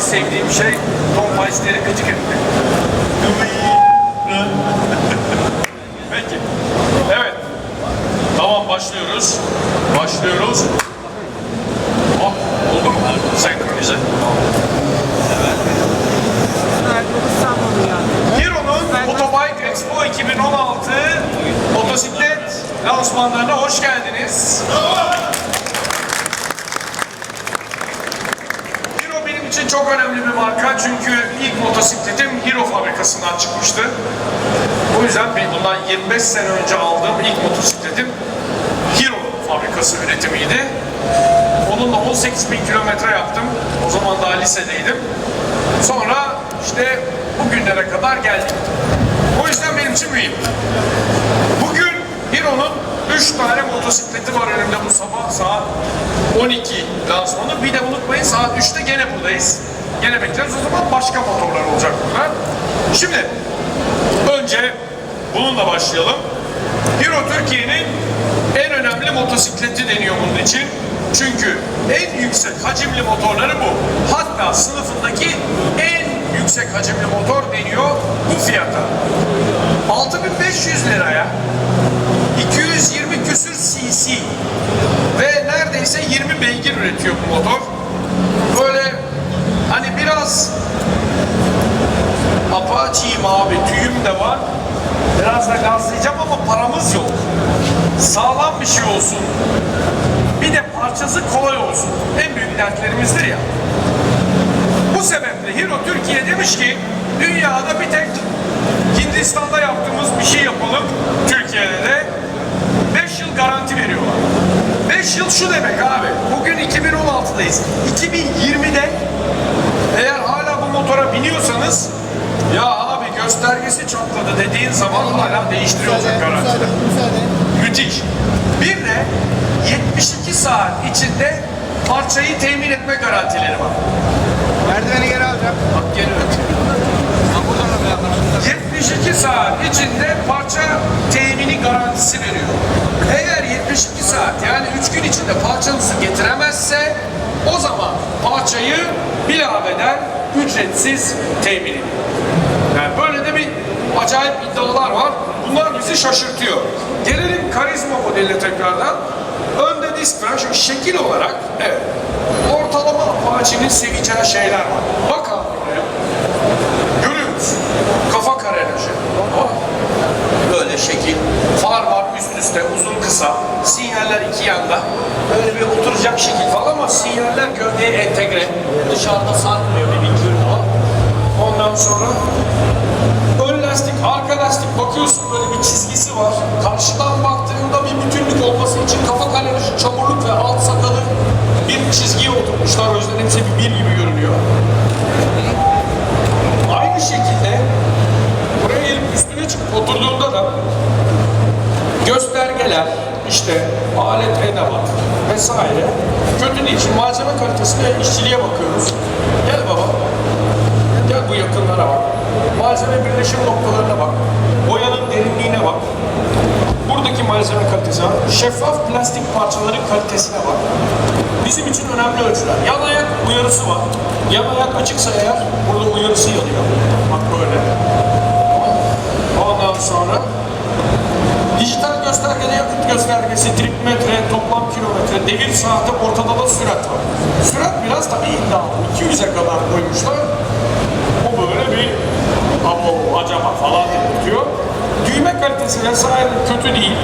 sevdiğim şey Tom Weiss'leri gıcık etmek. Peki. Evet. Tamam başlıyoruz. Başlıyoruz. Oldu mu? Senkronize. Hero'nun Motobike Expo 2016 motosiklet lansmanlarına hoş geldiniz. Hero benim için çok önemli bir marka çünkü ilk motosikletim Hero fabrikasından çıkmıştı. O yüzden bundan 25 sene önce aldığım ilk motosikletim Hero fabrikası üretimiydi. Onunla 18 bin kilometre yaptım. O zaman daha lisedeydim. Sonra işte bugünlere kadar geldik. O yüzden benim için mühim. Bugün Hero'nun 3 tane motosikleti var önümde bu sabah saat 12 lansmanı. Bir de unutmayın saat 3'te gene buradayız. Gene bekleriz. O zaman başka motorlar olacak burada. Şimdi önce bununla başlayalım. Hero Türkiye'nin en önemli motosikleti deniyor bunun için. Çünkü en yüksek hacimli motorları bu. Hatta sınıfındaki en yüksek hacimli motor deniyor bu fiyata. 6500 liraya 220 küsür cc ve neredeyse 20 beygir üretiyor bu motor. Böyle hani biraz Apache'yim abi, tüyüm de var. Biraz da gazlayacağım ama paramız yok. Sağlam bir şey olsun. Bir de parçası kolay olsun. En büyük dertlerimizdir ya. Bu sebeple Hero Türkiye demiş ki dünyada bir tek Hindistan'da yaptığımız bir şey yapalım. Türkiye'de de 5 yıl garanti veriyorlar. 5 yıl şu demek abi. Bugün 2016'dayız. 2020'de eğer hala bu motora biniyorsanız ya abi göstergesi çatladı dediğin zaman hala değiştiriyorlar garantide. Müthiş. Bir de 72 saat içinde parçayı temin etme garantileri var. Merdiveni geri alacağım. Bak geliyor. 72 saat içinde parça temini garantisi veriyor. Eğer 72 saat yani 3 gün içinde parçanızı getiremezse o zaman parçayı bilaveden ücretsiz temin ediyor. Yani böyle de bir acayip iddialar var. Bunlar bizi şaşırtıyor. Gelelim karizma modeline tekrardan. Önde disk şekil olarak evet. Ortalama Apache'nin seveceği şeyler var. Bak abi buraya. Görüyor musun? Kafa kararıcı. Böyle şekil. Far var üst üste uzun kısa. Sinyaller iki yanda. Böyle bir oturacak şekil falan ama sinyaller gövdeye entegre. Dışarıda sarkmıyor bir bilgi var. Ondan sonra ön lastik, arka lastik bakıyorsun böyle bir çizgisi var. Karşıdan baktığında bir bütünlük olması için kafa kararıcı, çamurluk ve alt sakalı bir çizgiye oturmuşlar. O yüzden hepsi bir, bir gibi görünüyor. Aynı şekilde buraya gelip üstüne çıkıp oturduğunda da göstergeler, işte alet edevat vesaire kötü değil. Şimdi malzeme kalitesine, işçiliğe bakıyoruz. Gel baba. Gel bu yakınlara bak. Malzeme birleşim noktalarına bak. Boyanın derinliğine bak. Buradaki malzeme kalitesi var. Şeffaf plastik parçaların kalitesine bak. Bizim için önemli ölçüler. Yan ayak uyarısı var. Yan ayak açıksa eğer burada uyarısı yanıyor. Bak böyle. Ondan sonra dijital göstergede yakıt göstergesi, trip metre, toplam kilometre, devir saati, ortada da sürat var. Sürat biraz tabii iddialı. 200'e kadar koymuşlar. O böyle bir abo acaba falan dedirtiyor. Düğme kalitesi vesaire kötü değil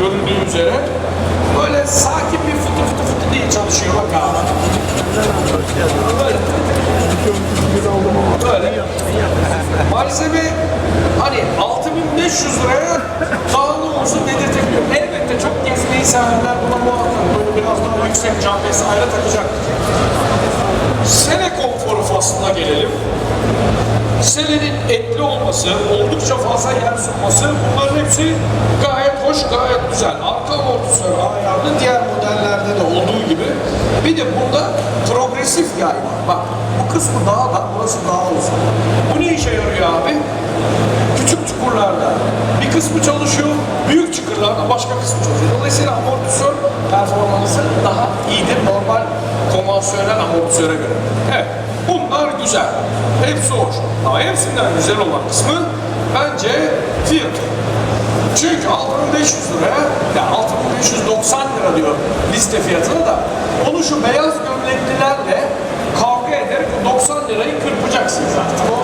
göründüğü üzere. Böyle sakin bir fıtı fıtı fıtı diye çalışıyor bak abi. Böyle. Malzeme hani 6500 liraya ne olsun dedirtemiyor. Elbette çok gezmeyi sevenler buna muhakkak böyle biraz daha yüksek cam vesaire takacak. Sene konforu faslına gelelim. Selenin etli olması, oldukça fazla yer sunması bunların hepsi gayet hoş, gayet güzel. Arka amortisör ayarlı diğer modellerde de olduğu gibi. Bir de bunda progresif yay var. Bak bu kısmı daha da, burası daha uzun. Bu ne işe yarıyor abi? Küçük çukurlarda bir kısmı çalışıyor, büyük çukurlarda başka kısmı çalışıyor. Dolayısıyla amortisör performansı daha iyidir normal konvansiyonel amortisöre göre. Evet, bunlar güzel. Hepsi hoş. Ama hepsinden güzel olan kısmı bence fiyatı. Çünkü 6500 liraya, ya 6590 lira diyor liste fiyatını da onu şu beyaz gömleklilerle lirayı kırpacaksınız artık. O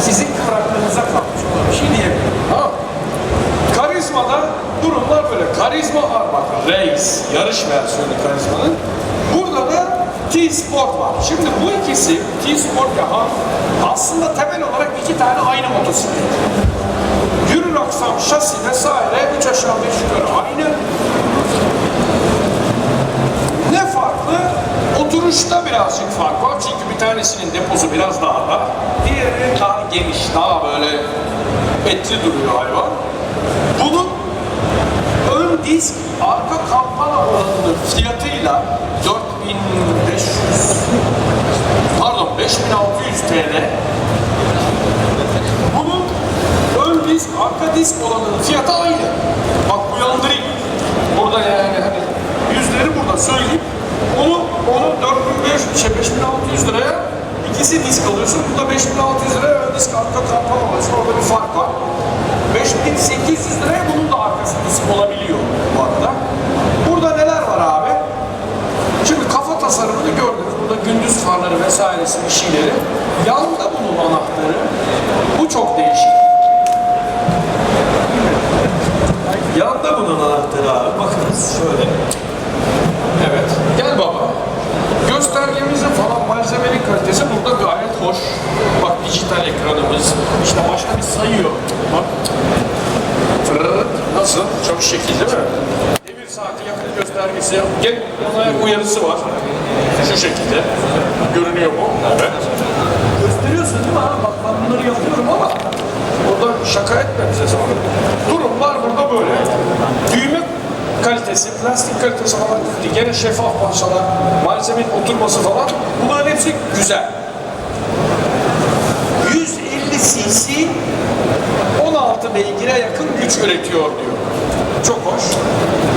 sizin kıvraklığınıza kalmış. Ona bir şey diyemiyorum. Tamam? Karizmada durumlar böyle. Karizma var bak. Race, yarış versiyonu karizmanın. Burada da T-Sport var. Şimdi bu ikisi T-Sport ve Han aslında temel olarak iki tane aynı motosiklet. Yürür aksam, şasi vesaire üç aşağı beş yukarı aynı. Ne farklı? Oturuşta birazcık fark var. Çünkü bir tanesinin deposu biraz daha dar. Diğeri daha geniş, daha böyle etli duruyor hayvan. Bunun ön disk arka kampana oranının fiyatıyla 4500 pardon 5600 TL bunun ön disk arka disk olanının fiyatı aynı. Bak uyandırayım. Burada yani hani yüzleri burada söyleyeyim. Onu onu 4500 şey 5600 liraya ikisi disk alıyorsun. Burada 5600 liraya ön disk arka kampana alıyorsun. Orada bir fark var. 5800 liraya bunun da arkası disk olabiliyor bu arada. Burada neler var abi? Şimdi kafa tasarımını gördünüz. Burada gündüz farları vesairesi bir şeyleri. Yanında bunun anahtarı. Bu çok değişik. Yanda bunun anahtarı abi. Bakınız şöyle. Evet. Göstergemizin falan malzemenin kalitesi burada gayet hoş. Bak dijital ekranımız. İşte başka bir sayıyor. Bak. Nasıl? Çok şekil değil mi? Devir saati yakıt göstergesi. Gel ayak uyarısı var. Şu şekilde. Görünüyor mu? Evet. Gösteriyorsun değil mi abi? Bak ben bunları yapıyorum ama Burada şaka etme bize sonra. Durumlar burada böyle. Düğme kalitesi, plastik kalitesi falan değil. Gene şeffaf parçalar, malzemenin oturması falan. Bunların hepsi güzel. 150 cc 16 beygire yakın güç üretiyor diyor. Çok hoş.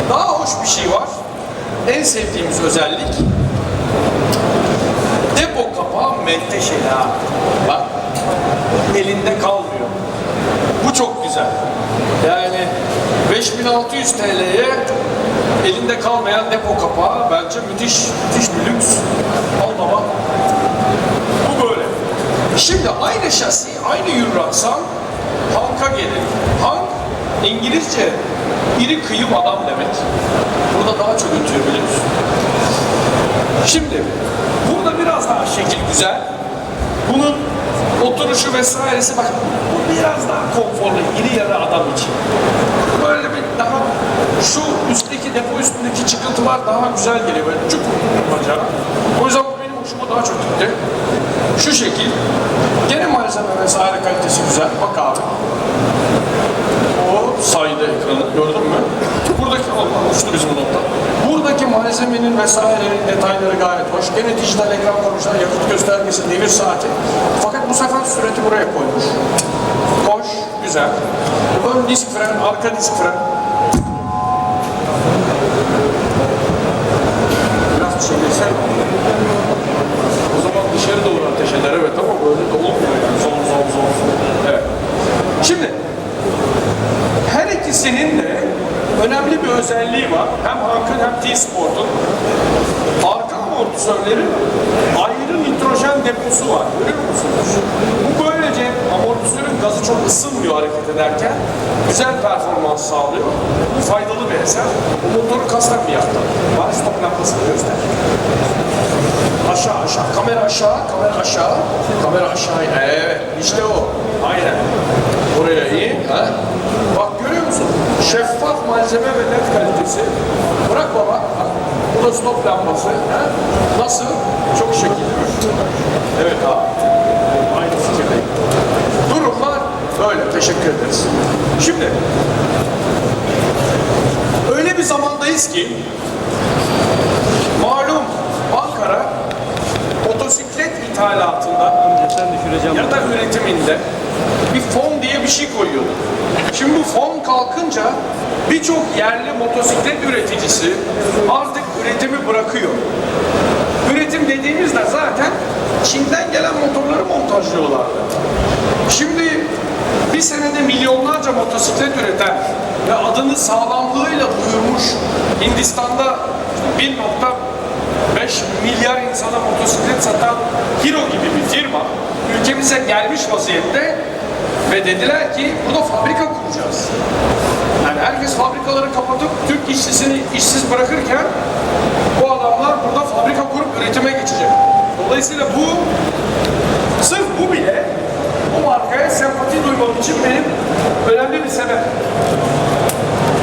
Daha hoş bir şey var. En sevdiğimiz özellik depo kapağı menteşeli ha. Bak elinde kalmıyor. Bu çok güzel. Yani 5600 TL'ye elinde kalmayan depo kapağı bence müthiş, müthiş bir lüks. Al baba. Bu böyle. Şimdi aynı şasi, aynı yürür aksam Hank'a gelelim. Hank İngilizce iri kıyım adam demek. Burada daha çok ötüyor biliyorsun. Şimdi burada biraz daha şekil güzel. Bunun oturuşu vesairesi bak bu biraz daha konforlu iri yarı adam için. Böyle şu üstteki depo üstündeki çıkıntılar daha güzel geliyor böyle cuk bacağı. O yüzden bu benim hoşuma daha çok gitti. Şu şekil. Gene malzeme vesaire kalitesi güzel. Bak abi. O saydı ekranı gördün mü? Buradaki Allah uçtu bizim notta. Buradaki malzemenin vesairenin detayları gayet hoş. Gene dijital ekran koymuşlar, yakıt göstergesi, devir saati. Fakat bu sefer süreti buraya koymuş. Hoş, güzel. Ön disk fren, arka disk fren. Çevirsen o zaman dışarı doğru ateş eder evet ama böyle de olmuyor yani. Zon zon zon. Evet. Şimdi her ikisinin de önemli bir özelliği var. Hem Hank'ın hem T-Sport'un. Arka amortisörlerin ayrı deposu var. Görüyor musunuz? Bu böylece amortisörün gazı çok ısınmıyor hareket ederken. Güzel performans sağlıyor. Bu faydalı bir eser. Bu motoru kastak bir yaptı. Var stop lambasını göster. Aşağı aşağı. Kamera aşağı, kamera aşağı. Kamera aşağı. Evet, işte o. Aynen. Oraya iyi. Ha? Bak görüyor musun? Şeffaf malzeme ve led kalitesi. Lambası. Ha? Nasıl? Çok şekil. Evet abi. Aynı fikirdeyim. Durumlar böyle. Teşekkür ederiz. Şimdi öyle bir zamandayız ki malum Ankara motosiklet ithalatında ya da üretiminde bir fon diye bir şey koyuyordu. Şimdi bu fon kalkınca birçok yerli motosiklet üreticisi artık üretimi bırakıyor. Üretim dediğimizde zaten Çin'den gelen motorları montajlıyorlardı. Şimdi bir senede milyonlarca motosiklet üreten ve adını sağlamlığıyla duyurmuş Hindistan'da 1.5 milyar insana motosiklet satan Hero gibi bir firma ülkemize gelmiş vaziyette ve dediler ki burada fabrika kuracağız. Yani herkes fabrikaları kapatıp Türk işçisini işsiz bırakırken bu adamlar burada fabrika kurup üretime geçecek. Dolayısıyla bu sırf bu bile bu markaya sempati duymam için benim önemli bir sebep.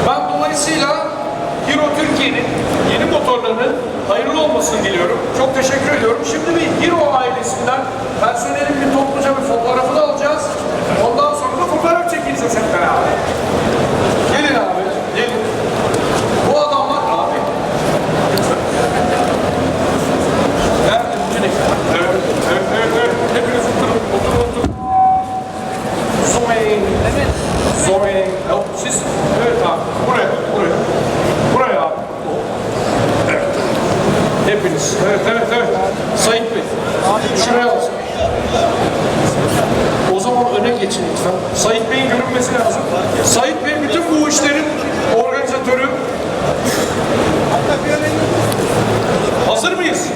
Ben dolayısıyla Hero Türkiye'nin yeni motorlarının hayırlı olmasını diliyorum. Çok teşekkür ediyorum. Şimdi bir Hero ailesinden Yok,